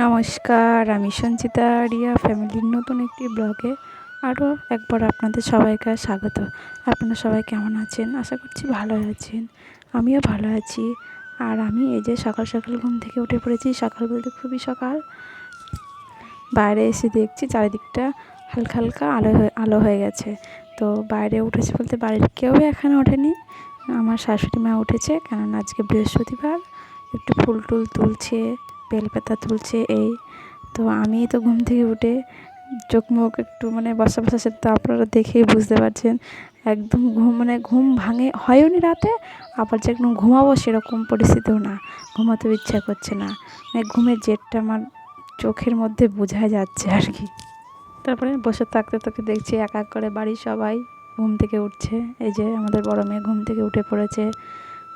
নমস্কার, আমি সঞ্চিতা রিয়া ফ্যামিলির নতুন একটি ব্লগে আরও একবার আপনাদের সবাইকে স্বাগত। আপনারা সবাই কেমন আছেন? আশা করছি ভালো আছেন, আমিও ভালো আছি। আর আমি এই যে সকাল সকাল ঘুম থেকে উঠে পড়েছি, সকাল বলতে খুবই সকাল। বাইরে এসে দেখছি চারিদিকটা হালকা হালকা আলো আলো হয়ে গেছে। তো বাইরে উঠেছে বলতে বাড়ির কেউ এখানে ওঠেনি। আমার শাশুড়ি মা উঠেছে, কেননা আজকে বৃহস্পতিবার। একটু ফুল টুল তুলছে বেলপাতা তুলছে এই। তো আমি তো ঘুম থেকে উঠে চোখ মুখ একটু মানে বসা বসা সে তো আপনারা দেখেই বুঝতে পারছেন। একদম ঘুম মানে ঘুম ভাঙে হয়ও নি রাতে, আবার যে একদম ঘুমাবো সেরকম পরিস্থিতিও না, ঘুমাতেও ইচ্ছা করছে না। মানে ঘুমের জেটটা আমার চোখের মধ্যে বোঝা যাচ্ছে আর কি। তারপরে বসে থাকতে থাকতে দেখছি এক এক করে বাড়ির সবাই ঘুম থেকে উঠছে। এই যে আমাদের বড় মেয়ে ঘুম থেকে উঠে পড়েছে।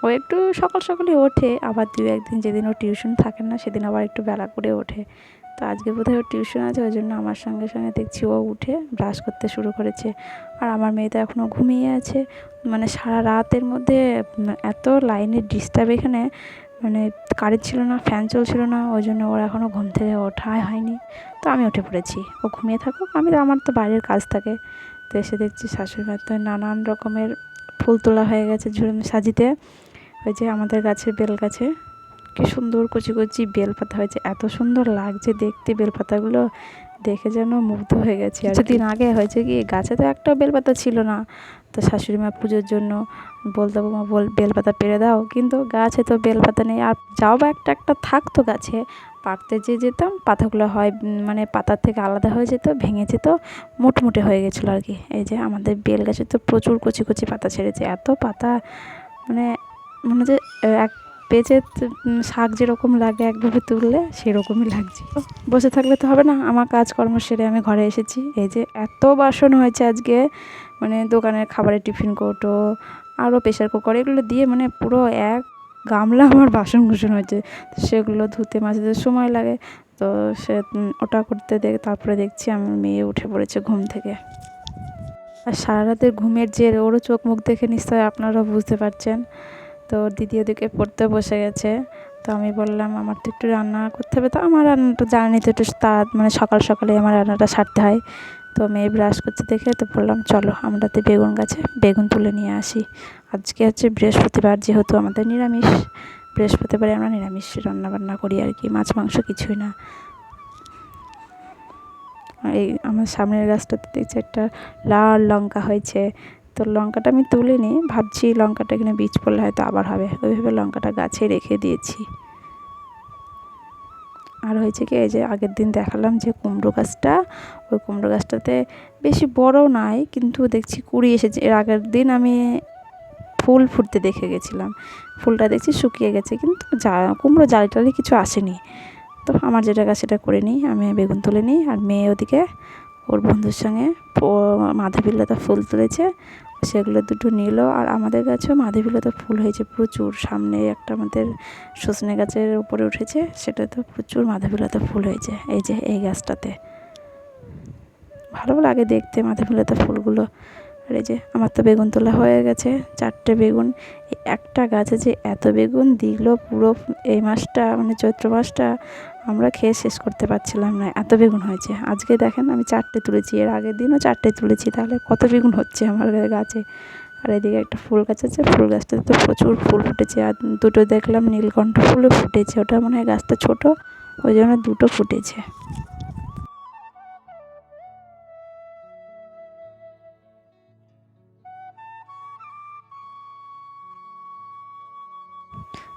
ও একটু সকাল সকালে ওঠে, আবার দু একদিন যেদিন ও টিউশন থাকে না সেদিন আবার একটু বেলা করে ওঠে। তো আজকে বোধহয় ওর টিউশন আছে, ওই জন্য আমার সঙ্গে সঙ্গে দেখছি ও উঠে ব্রাশ করতে শুরু করেছে। আর আমার মেয়ে তো এখনও ঘুমিয়ে আছে। মানে সারা রাতের মধ্যে এত লাইনের ডিস্টার্ব এখানে মানে কারেন্ট ছিল না ফ্যান চলছিল না, ওই জন্য ওর এখনও ঘুম থেকে ওঠাই হয়নি। তো আমি উঠে পড়েছি। ও ঘুমিয়ে থাকুক, আমি তো, আমার তো বাইরের কাজ থাকে। তো এসে দেখছি শাশুড়ি মায়ের তো নানান রকমের ফুল তোলা হয়ে গেছে ঝুড়ি সাজিতে। ওই যে আমাদের গাছের বেল গাছে কি সুন্দর কচি কচি বেল পাতা হয়েছে। এত সুন্দর লাগছে দেখতে বেল পাতাগুলো। দেখে যেন মুগ্ধ হয়ে গেছি। আর কিছুদিন আগে হয়েছে কি গাছে তো একটা বেলপাতা ছিল না। তো শাশুড়ি মা পুজোর জন্য বলতে মা বল বেলপাতা পেরে দাও। কিন্তু গাছে তো বেলপাতা নেই। আর যাও বা একটা একটা থাকতো গাছে। পাড়তে যে যেতাম পাতাগুলো হয় মানে পাতার থেকে আলাদা হয়ে যেত ভেঙে যেত মোটমুটে হয়ে গেছিল আর কি। এই যে আমাদের বেল গাছে তো প্রচুর কচি কচি পাতা ছেড়েছে। এত পাতা মানে মনে হচ্ছে এক পেঁচে শাক যেরকম লাগে একভাবে তুললে সেরকমই লাগছে। বসে থাকলে তো হবে না, আমার কাজকর্ম সেরে আমি ঘরে এসেছি। এই যে এত বাসন হয়েছে আজকে মানে দোকানের খাবারের টিফিন কৌটো, আরও প্রেশার কুকার, এগুলো দিয়ে মানে পুরো এক গামলা আমার বাসন কুসন হয়েছে। তো সেগুলো ধুতে মাজতে সময় লাগে, তো সে ওটা করতে দেখ তারপরে দেখছি আমার মেয়ে উঠে পড়েছে ঘুম থেকে। আর সারা রাতের ঘুমের যে ওরও চোখ মুখ দেখে নিশ্চয় আপনারাও বুঝতে পারছেন। তো দিদি ওদিকে পড়তে বসে গেছে। তো আমি বললাম, আমার তো একটু রান্না করতে হবে। তো আমার রান্নাটা জানি তো একটু তাড়া মানে সকাল সকালে আমার রান্নাটা সারতে হয়। তো মেয়ে ব্রাশ করছে দেখে, তো বললাম, চলো, আমরা তো বেগুন গাছে বেগুন তুলে নিয়ে আসি। আজকে হচ্ছে বৃহস্পতিবার, যেহেতু আমাদের নিরামিষ, বৃহস্পতিবারে আমরা নিরামিষ রান্না বান্না করি আর কি, মাছ, মাংস কিছুই না। এই আমার সামনের গাছটাতে দেখছি একটা লাল লঙ্কা হয়েছে। তো লঙ্কাটা আমি তুলে নিই ভাবছি লঙ্কাটা এখানে বীজ পড়লে হয়তো আবার হবে। ওইভাবে লঙ্কাটা গাছে রেখে দিয়েছি। আর হয়েছে কি, এই যে আগের দিন দেখালাম যে কুমড়ো গাছটা, ওই কুমড়ো গাছটাতে বেশি বড় নাই, কিন্তু দেখছি কুড়ি এসেছে। এর আগের দিন আমি ফুল ফুটতে দেখে গেছিলাম। ফুলটা দেখছি শুকিয়ে গেছে, কিন্তু যা, কুমড়ো জালি টালি কিছু আসেনি। তো আমার যেটা গাছ সেটা করে নিই, আমি বেগুন তুলে নিই, আর মেয়ে ওদিকে ওর বন্ধুর সঙ্গে মাধবীলতা ফুল তুলেছে, সেগুলো দুটো নিল আর আমাদের গাছেও মাধবীলতা ফুল হয়েছে প্রচুর। সামনে একটা আমাদের সজনে গাছের উপরে উঠেছে সেটা তো প্রচুর মাধবীলতা ফুল হয়েছে এই যে এই গাছটাতে। ভালো লাগে দেখতে মাধবীলতা ফুলগুলো। আর এই যে আমার তো বেগুন তোলা হয়ে গেছে, চারটে বেগুন। একটা গাছে যে এত বেগুন দিল পুরো এই মাসটা মানে চৈত্র মাসটা আমরা খেয়ে শেষ করতে পারছিলাম না, এত বেগুন হয়েছে। আজকে দেখেন আমি চারটে তুলেছি, এর আগের দিনও চারটে তুলেছি, তাহলে কত বেগুন হচ্ছে আমার গাছে। আর এদিকে একটা ফুল গাছ আছে, ফুল গাছটাতে তো প্রচুর ফুল ফুটেছে, আর দুটো দেখলাম নীলকণ্ঠ ফুলও ফুটেছে, ওটা মনে হয় গাছটা ছোটো, ওই জন্য দুটো ফুটেছে।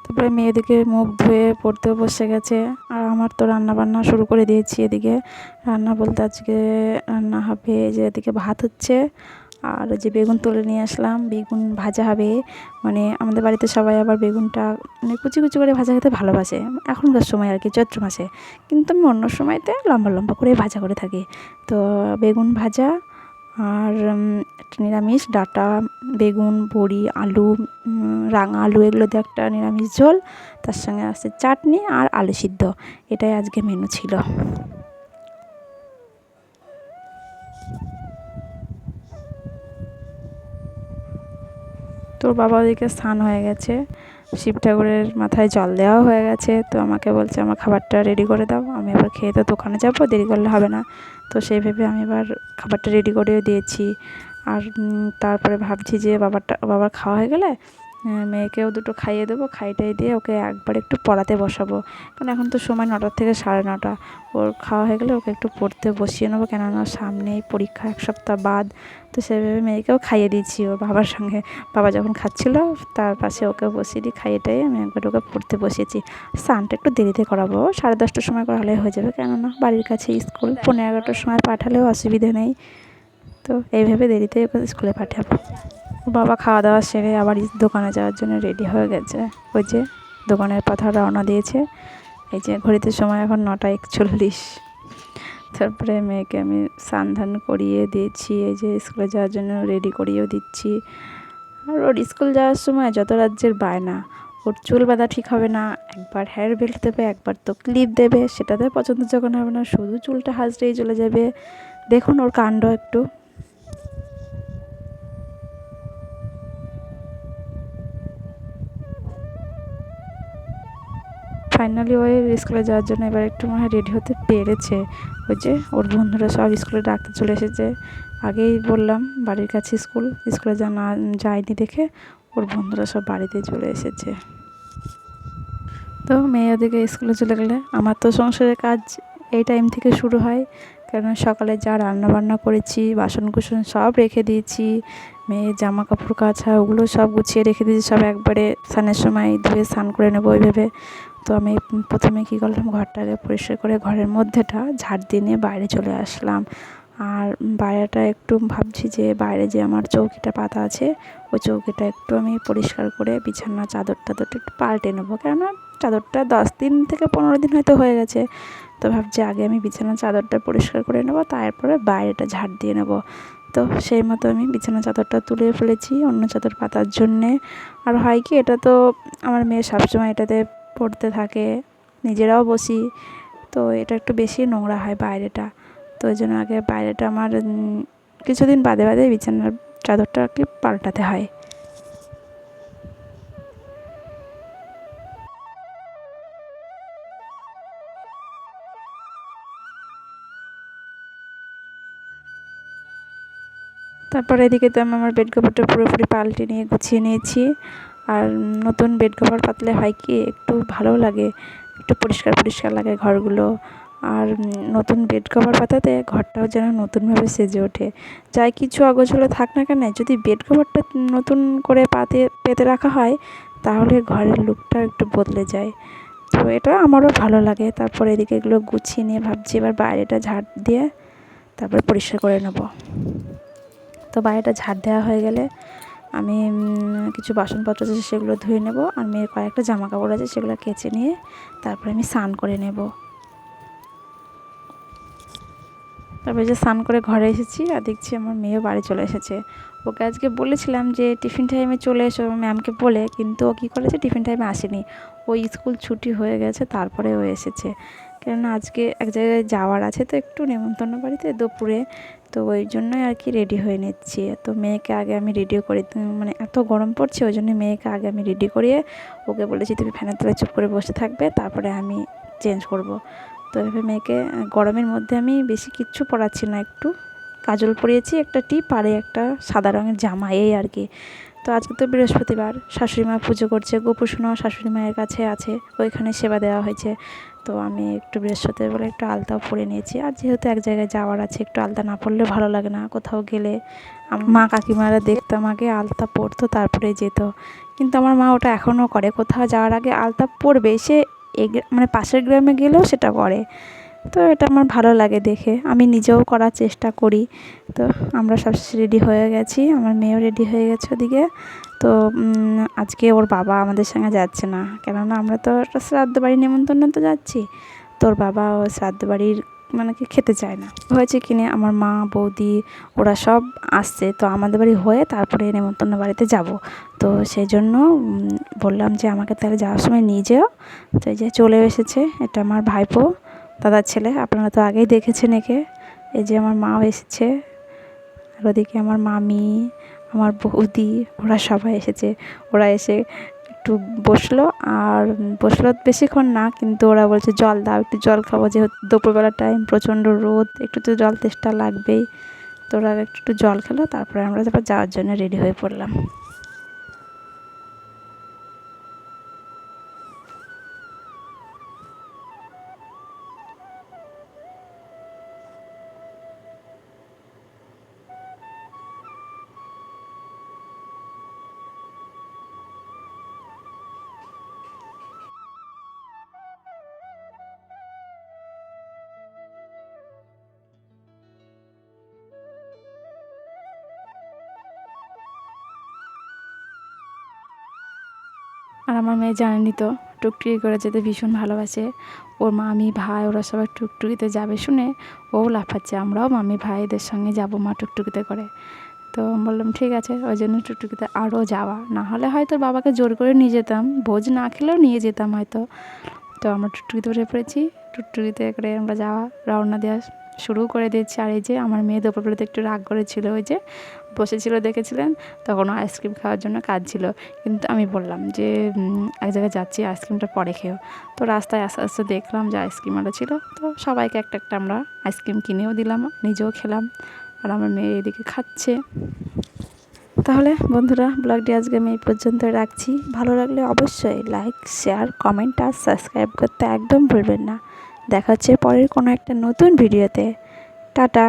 তারপরে মেয়েদিকে মুখ ধুয়ে পড়তেও বসে গেছে। আর আমার তো রান্না বান্না শুরু করে দিয়েছি এদিকে। রান্না বলতে আজকে রান্না হবে যে এদিকে ভাত হচ্ছে। আর যে বেগুন তুলে নিয়ে আসলাম। বেগুন ভাজা হবে। মানে আমাদের বাড়িতে সবাই আবার বেগুনটা মানে কুচি কুচি করে ভাজা খেতে ভালোবাসে। এখনকার সময় আর কি, চৈত্র মাসে। কিন্তু আমি অন্য সময়তে লম্বা লম্বা করে ভাজা করে থাকি। তো বেগুন ভাজা আর একটা নিরামিষ, ডাঁটা, বেগুন, বড়ি, আলু রাঙা আলু, এগুলো দিয়ে একটা নিরামিষ ঝোল। তার সঙ্গে আছে চাটনি আর আলু সিদ্ধ। এটাই আজকে মেনু ছিল। তোর বাবা ওদিকে স্নান হয়ে গেছে। শিব ঠাকুরের মাথায় জল দেওয়া হয়ে গেছে, তো আমাকে বলছে, আমার খাবারটা রেডি করে দাও, আমি এবার খেয়ে তো দোকানে যাব, দেরি করলে হবে না। তো সেই ভেবে আমি এবার খাবারটা রেডি করেও দিয়েছি। আর তারপরে ভাবছি যে বাবারটা, বাবার খাওয়া হয়ে গেলে মেয়েকেও দুটো খাইয়ে দেবো, খাইটাই দিয়ে ওকে একবার একটু পড়াতে বসাবো। কারণ এখন তো সময় নটার থেকে সাড়ে নটা। ওর খাওয়া হয়ে গেলে ওকে একটু পড়তে বসিয়ে নেব, কেননা সামনেই পরীক্ষা এক সপ্তাহ বাদ। তো সেভাবে মেয়েকেও খাইয়ে দিয়েছি ওর বাবার সঙ্গে। বাবা যখন খাচ্ছিল, তার পাশে ওকে বসিয়ে দিই খাইয়েটাই আমি একবার ওকে পড়তে বসিয়েছি। স্নানটা একটু দেরিতে করাবো, সাড়ে দশটার সময় করালে হয়ে যাবে, কেননা বাড়ির কাছে স্কুল। পনেরো এগারোটার সময় পাঠালেও অসুবিধে নেই। তো এইভাবে দেরিতে ওকে স্কুলে পাঠাবো। বাবা খাওয়া দাওয়া সেরে আবার দোকানে যাওয়ার জন্য রেডি হয়ে গেছে। ওই যে দোকানের পথা রওনা দিয়েছে। এই যে ঘড়িতে সময় এখন নটা একচল্লিশ। তারপরে মেয়েকে আমি স্নান ধান করিয়ে দিয়েছি। এই যে স্কুলে যাওয়ার জন্য রেডি করিয়েও দিচ্ছি। আর ওর স্কুল যাওয়ার সময় যত রাজ্যের বায়না, ওর চুল বাঁধা ঠিক হবে না, একবার হেয়ার বেল্ট দেবে, একবার তো ক্লিপ দেবে, সেটাতে পছন্দ যখন হবে না, শুধু চুলটা হাজড়েই চলে যাবে। দেখুন ওর কাণ্ড একটু। ফাইনালি ওই স্কুলে যাওয়ার জন্য এবার একটু মনে হয় রেডি হতে পেরেছে। ওই যে ওর বন্ধুরা সব স্কুলে ডাকতে চলে এসেছে। আগেই বললাম বাড়ির কাছে স্কুল স্কুলে যা না যায়নি দেখে ওর বন্ধুরা সব বাড়িতে চলে এসেছে। তো মেয়ে ওদিকে স্কুলে চলে গেলে। আমার তো সংসারের কাজ এই টাইম থেকে শুরু হয়। কারণ সকালে যা রান্না বান্না করেছি বাসন কুসন সব রেখে দিয়েছি। মেয়ের জামা কাপড় কাছা ওগুলো সব গুছিয়ে রেখে দিয়েছি। সব একবারে স্নানের সময় ধুয়ে স্নান করে নেব ওইভাবে। তো আমি প্রথমে কী করলাম, ঘরটাকে পরিষ্কার করে ঘরের মধ্যেটা ঝাড় দিয়ে নিয়ে বাইরে চলে আসলাম। আর বাইরেটা একটু ভাবছি যে বাইরে যে আমার চৌকিটা পাতা আছে, ওই চৌকিটা একটু আমি পরিষ্কার করে বিছানা চাদর টাদরটা একটু পাল্টে নেব। কেননা চাদরটা দশ দিন থেকে পনেরো দিন হয়তো হয়ে গেছে। তো ভাবছি আগে আমি বিছানার চাদরটা পরিষ্কার করে নেব, তারপরে বাইরেটা ঝাড় দিয়ে নেব। তো সেই মতো আমি বিছানা চাদরটা তুলে ফেলেছি অন্য চাদর পাতার জন্যে। আর হয় কি, এটা তো আমার মেয়ে সবসময় এটাতে পড়তে থাকে, নিজেরাও বসি। তো এটা একটু বেশি নোংরা হয় বাইরেটা। তো ওই জন্য আগে বাইরেটা আমার কিছুদিন বাদে বাদে বিছানার চাদরটা আর কি পাল্টাতে হয়। তারপরে এদিকে তো আমি আমার বেড কভারটা পুরোপুরি পাল্টে নিয়ে গুছিয়ে নিয়েছি। আর নতুন বেড কভার পাতলে হয় কি, একটু ভালো লাগে, একটু পরিষ্কার পরিষ্কার লাগে ঘরগুলো। আর নতুন বেড কভার পাতাতে ঘরটাও যেন নতুনভাবে সেজে ওঠে। যাই কিছু অগোছলো থাক না কেন, যদি বেড কভারটা নতুন করে পাতে, পেতে রাখা হয়, তাহলে ঘরের লুকটা একটু বদলে যায়। তো এটা আমারও ভালো লাগে। তারপরে এদিকে এগুলো গুছিয়ে নিয়ে ভাবছি, এবার বাইরেটা ঝাড় দিয়ে তারপরে পরিষ্কার করে নেব। তো বাইরেটা ঝাড় দেওয়া হয়ে গেলে আমি কিছু বাসনপত্র আছে সেগুলো ধুয়ে নেব আর মেয়ের কয়েকটা জামা কাপড় আছে সেগুলো কেচে নিয়ে তারপরে আমি স্নান করে নেব। তারপরে যে স্নান করে ঘরে এসেছি আর দেখছি আমার মেয়েও বাড়ি চলে এসেছে। ওকে আজকে বলেছিলাম যে টিফিন টাইমে চলে এসো ম্যামকে বলে, কিন্তু ও কী করেছে টিফিন টাইমে আসেনি। ওই স্কুল ছুটি হয়ে গেছে, তারপরে ও এসেছে। কেননা আজকে এক জায়গায় যাওয়ার আছে, তো একটু নেমন্তন্ন বাড়িতে, দুপুরে তো ওই জন্যই আর কি রেডি হয়ে নিচ্ছি। তো মেয়েকে আগে আমি রেডি করে মানে এত গরম পড়ছে, ওই জন্য মেয়েকে আগে আমি রেডি করিয়ে ওকে বলেছি, তুমি ফ্যানের তলায় চুপ করে বসে থাকবে, তারপরে আমি চেঞ্জ করব। তো এভাবে মেয়েকে গরমের মধ্যে আমি বেশি কিচ্ছু পরাচ্ছি না, একটু কাজল পরিয়েছি, একটা টিপ আর একটা সাদা রঙের জামা, এই আর কি। তো আজকে তো বৃহস্পতিবার, শাশুড়ি মা পুজো করছে, গোপুসোনাও শাশুড়ি মায়ের কাছে আছে, ওইখানে সেবা দেওয়া হয়েছে। তো আমি একটু বৃহস্পতিবার বলে একটু আলতাও পরে নিয়েছি। আর যেহেতু এক জায়গায় যাওয়ার আছে, একটু আলতা না পরলে ভালো লাগে না। কোথাও গেলে মা কাকিমারা দেখতাম আগে আলতা পরতো তারপরে যেত। কিন্তু আমার মা ওটা এখনও করে। কোথাও যাওয়ার আগে আলতা পরবে। সে মানে পাশের গ্রামে গেলেও সেটা করে। তো এটা আমার ভালো লাগে দেখে। আমি নিজেও করার চেষ্টা করি। তো আমরা সব রেডি হয়ে গেছি। আমার মেয়েও রেডি হয়ে গেছে ওদিকে। তো আজকে ওর বাবা আমাদের সঙ্গে যাচ্ছে না। কেননা আমরা তো একটা শ্রাদ্ধ বাড়ির নেমন্তন্ন তো যাচ্ছি। তোর বাবা ও শ্রাদ্ধ বাড়ির মানে কি খেতে চায় না। হয়েছে কিনে আমার মা, বৌদি, ওরা সব আসছে। তো আমাদের বাড়ি হয়ে তারপরে নেমন্তন্ন বাড়িতে যাব। তো সেই জন্য বললাম যে আমাকে তাহলে যাওয়ার সময় নিয়ে যেও। তো এই যে চলে এসেছে, এটা আমার ভাইপো, দাদার ছেলে। আপনারা তো আগেই দেখেছেন একে। এই যে আমার মাও এসেছে। আর ওদিকে আমার মামি আমার বৌদি, ওরা সবাই এসেছে। ওরা এসে একটু বসল আর বসল বেশিক্ষণ না, কিন্তু ওরা বলছে, জল দাও, একটু জল খাব। যেহেতু দুপুরবেলা টাইম প্রচণ্ড রোদ, একটু তো জল তেষ্টা লাগবেই। তো ওরা একটু জল খেলো, তারপরে আমরা তারপর যাওয়ার জন্য রেডি হয়ে পড়লাম। আমার মেয়ে জানেনি তো, টুকটুকি করে যেতে ভীষণ ভালোবাসে। ওর মামি ভাই, ওরা সবাই টুকটুকিতে যাবে শুনে ও লাফাচ্ছে। আমরাও মামি ভাইদের সঙ্গে যাব মা টুকটুকিতে করে। তো বললাম, ঠিক আছে, ওই জন্য টুকটুকিতে আরও যাওয়া। না হলে হয়তো বাবাকে জোর করে নিয়ে যেতাম, ভোজ না খেলেও নিয়ে যেতাম হয়তো। তো আমরা টুকটুকিতে উঠে পড়েছি। টুকটুকিতে করে আমরা যাওয়া, রওনা দেওয়া শুরু করে দিয়েছি। আর এই যে আমার মেয়ে দুপুরবেলাতে একটু রাগ করেছিল ওই যে বসেছিল, দেখেছিলেন? তখন আইসক্রিম খাওয়ার জন্য কাজ ছিল। কিন্তু আমি বললাম যে এক জায়গায় যাচ্ছি আইসক্রিমটা পরে খেও। তো রাস্তায় আস্তে আস্তে দেখলাম যে আইসক্রিমওয়ালা ছিল। তো সবাইকে একটা একটা আমরা আইসক্রিম কিনেও দিলাম, নিজেও খেলাম। আর আমার মেয়ে এদিকে খাচ্ছে। তাহলে বন্ধুরা ব্লগটি আজকে আমি এই পর্যন্ত রাখছি। ভালো লাগলে অবশ্যই লাইক শেয়ার কমেন্ট আর সাবস্ক্রাইব করতে একদম ভুলবেন না। দেখা হচ্ছে পরের কোনো একটা নতুন ভিডিওতে টাটা!